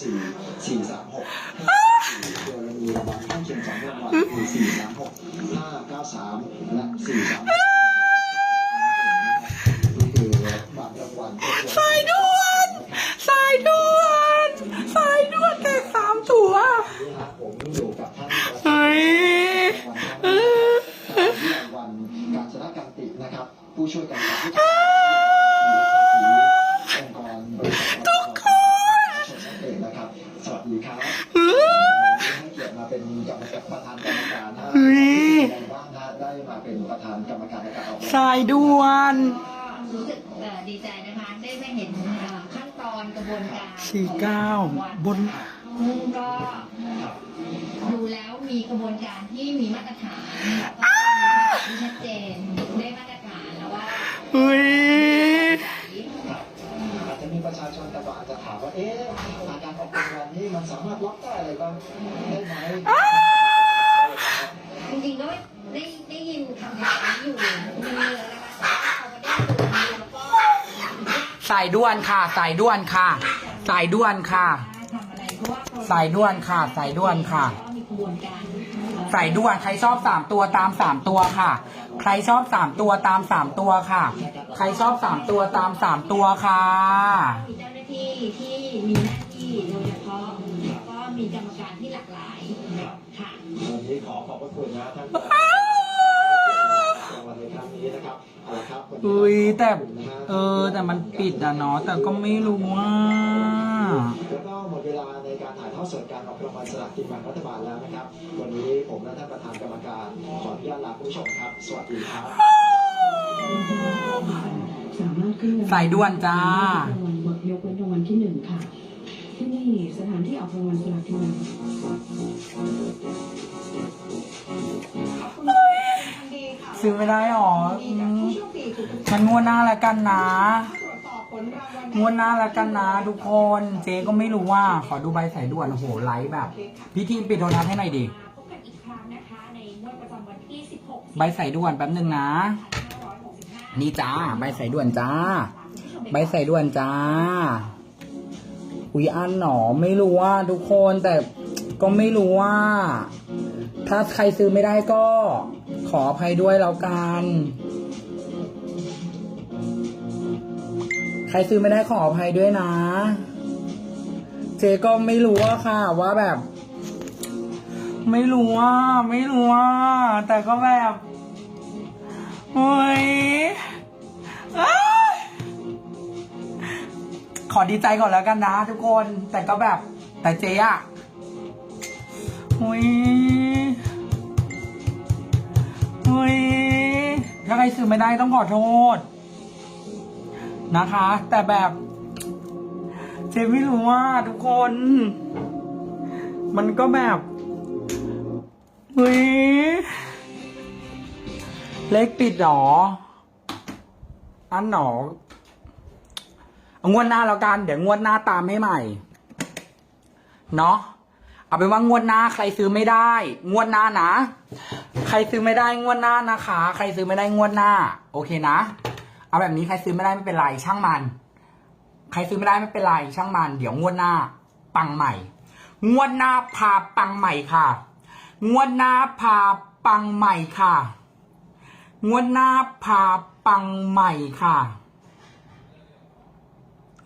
สี่สี่สามหกห้าสี่ตัวเรามีรางวัลข้างเคียงสองรางวัลคือสี่สามหกห้าเก้าสามและสี่สามนี่คือบัตรรางวัลสายด่วนสายด่วนสายด่วนแจกสามตัวนี่ฮะผมอยู่กับท่านประธานเฮ้ยวัลการชนะการตินะครับ ผู้ช่วยกันการผู้จัดการองค์กรบริษัททุกคนเองนะครับ สวัสดีครับให้ เกียรติมาเป็นกรรมการประธานกรรมการนะเฮ้ยยังไงบ้างฮะได้มาเป็นประธานกรรมการในการออกแบบสายด่วน รู้สึกเอ่อดีใจนะคะได้มาเห็นเอ่อขั้นตอนกระบวนการสี่เก้าบน ซึ่งก็ดูแล้วมีกระบวนการที่มีมาตรฐานแล้วก็มีที่ชัดเจนได้มาตรฐานแล้วว่าเฮ้ย ล็อกได้อะไรบ้างได้ไหมจริงๆก็ได้ได้ยินคำถามนี้อยู่มีแล้วนะคะสายด่วนค่ะ สายด่วนค่ะ สายด่วนค่ะ สายด่วนค่ะ สายด่วนค่ะ สายด่วนใครชอบสามตัวตามสามตัวค่ะ ใครชอบสามตัวตามสามตัวค่ะ ใครชอบสามตัวตามสามตัวค่ะเจ้าหน้าที่ที่มีหน้า นี้ขอขอบพระคุณนะท่านอุ้ยแต่เออ แต่มันปิดอะเนาะแต่ก็ไม่รู้ว่าแล้วก็หมดเวลาในการถ่ายทอดสดการออกรางวัลสลากกินแบ่งรัฐบาลแล้วนะครับ วันนี้ผมและท่านประธานกรรมการขออนุญาตลาผู้ชมครับ สวัสดีครับสามารถขึ้นสายด่วนจ้า ยกเว้นรางวัลที่หนึ่งค่ะ ที่นี่สถานที่ออกรางวัลสลากกินแบ่งซื้อไม่ได้หรออืมมันงวดหน้าแล้วกันนะงวดหน้าแล้วกันนะทุกคน เจ๊ก็ไม่รู้ว่า ขอดูใบสายด่วนโอ้โหไลฟ์แบบ พี่ทีมปิดโทรทัศน์ให้หน่อยดิพบกันอีกครั้งนะคะในงวดประจำวันที่16ใบสายด่วนแป๊บหนึ่งนะ นี่จ้า ใบสายด่วนจ้า ใบสายด่วนจ้า อุ้ยอันหนอไม่รู้ว่าทุกคนแต่ก็ไม่รู้ว่า ถ้าใครซื้อไม่ได้ก็ขออภัยด้วยแล้วกันใครซื้อไม่ได้ขออภัยด้วยนะ เจก็ไม่รู้ว่าค่ะ ว่าแบบ ไม่รู้ว่า ไม่รู้ว่า แต่ก็แบบโอ้ย อดีใจก่อนแล้วกันนะทุกคน แต่ก็แบบ แต่เจ๊อะโอ้ยโอ้ยถ้าใครซื้อไม่ได้ต้องขอโทษ นะคะ แต่แบบ เจ๊ไม่รู้ว่าทุกคน มันก็แบบเฮ้ยเลขปิดหรอ อันหนอ เอางวดหน้าแล้วกัน เดี๋ยวงวดหน้าตามให้ใหม่ เนาะเอาเป็นว่างวดหน้าใครซื้อไม่ได้ งวดหน้านะ ใครซื้อไม่ได้งวดหน้านะคะ ใครซื้อไม่ได้งวดหน้า โอเคนะ เอาแบบนี้ใครซื้อไม่ได้ไม่เป็นไรช่างมัน ใครซื้อไม่ได้ไม่เป็นไรช่างมัน เดี๋ยวงวดหน้า ปังใหม่ งวดหน้าพาปังใหม่ค่ะ งวดหน้าพาปังใหม่ค่ะ งวดหน้าพาปังใหม่ค่ะ